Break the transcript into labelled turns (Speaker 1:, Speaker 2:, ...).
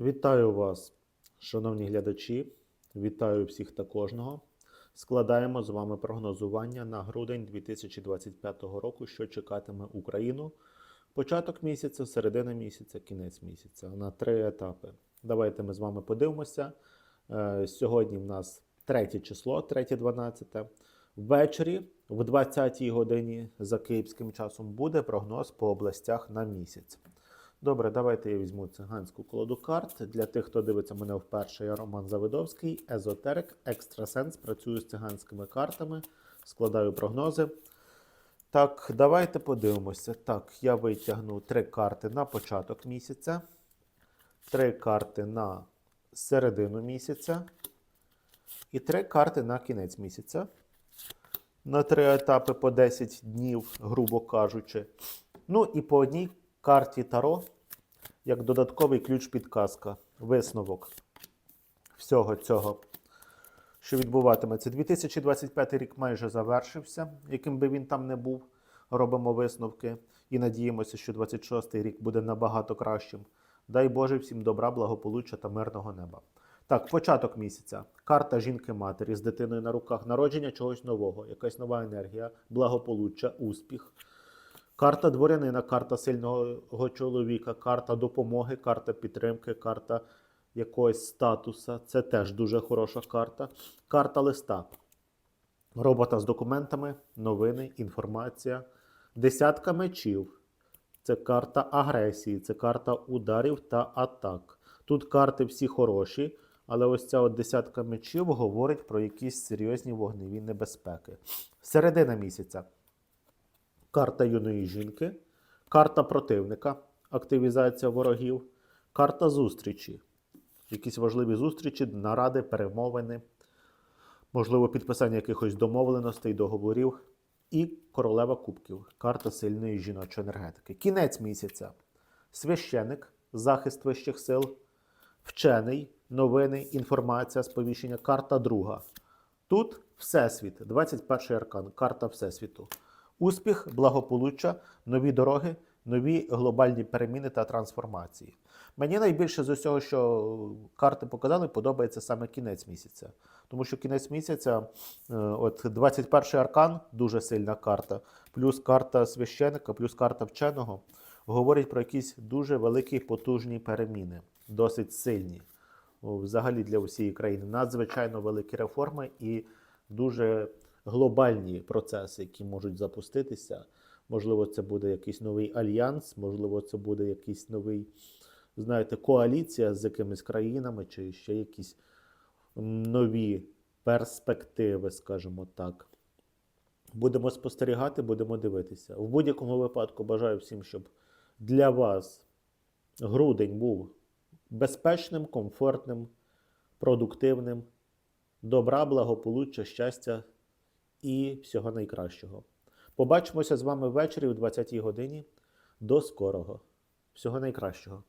Speaker 1: Вітаю вас, шановні глядачі. Вітаю всіх та кожного. Складаємо з вами прогнозування на грудень 2025 року, що чекатиме Україну. Початок місяця, середина місяця, кінець місяця на три етапи. Давайте ми з вами подивимося. Е, Сьогодні в нас третє число, 3-12. Ввечері в 20-й годині за київським часом буде прогноз по областях на місяць. Добре, давайте я візьму циганську колоду карт. Для тих, хто дивиться мене вперше, я Роман Завидовський, езотерик, екстрасенс. Працюю з циганськими картами, складаю прогнози. Так, давайте подивимося. Так, я витягну три карти на початок місяця, три карти на середину місяця і три карти на кінець місяця. На три етапи по 10 днів, грубо кажучи. Ну і по одній карті Таро, як додатковий ключ підказка, висновок всього цього, що відбуватиметься. 2025 рік майже завершився, яким би він там не був. Робимо висновки і надіємося, що 26 рік буде набагато кращим. Дай Боже всім добра, благополуччя та мирного неба. Так, початок місяця. Карта жінки-матері з дитиною на руках, народження чогось нового, якась нова енергія, благополуччя, успіх. Карта дворянина, карта сильного чоловіка, карта допомоги, карта підтримки, карта якогось статуса. Це теж дуже хороша карта. Карта листа. Робота з документами, новини, інформація. Десятка мечів. Це карта агресії, це карта ударів та атак. Тут карти всі хороші, але ось ця от десятка мечів говорить про якісь серйозні вогневі небезпеки. Середина місяця. Карта юної жінки, карта противника, активізація ворогів, карта зустрічі. Якісь важливі зустрічі, наради, перемовини, можливо, підписання якихось домовленостей, договорів. І королева кубків, карта сильної жіночої енергетики. Кінець місяця. Священик, захист вищих сил, вчений, новини, інформація, сповіщення, карта друга. Тут Всесвіт, 21 аркан, карта Всесвіту. Успіх, благополуччя, нові дороги, нові глобальні переміни та трансформації. Мені найбільше з усього, що карти показали, подобається саме кінець місяця. Тому що кінець місяця, е, от 21-й аркан, дуже сильна карта, плюс карта священика, плюс карта вченого, говорить про якісь дуже великі потужні переміни, досить сильні. Взагалі для всієї країни надзвичайно великі реформи і дуже глобальні процеси, які можуть запуститися. Можливо, це буде якийсь новий альянс, можливо, це буде якийсь новий, знаєте, коаліція з якимись країнами, чи ще якісь нові перспективи, скажімо так. Будемо спостерігати, будемо дивитися. В будь-якому випадку бажаю всім, щоб для вас грудень був безпечним, комфортним, продуктивним, добра, благополуччя, щастя і всього найкращого. Побачимося з вами ввечері о 20-й годині. До скорого. Всього найкращого.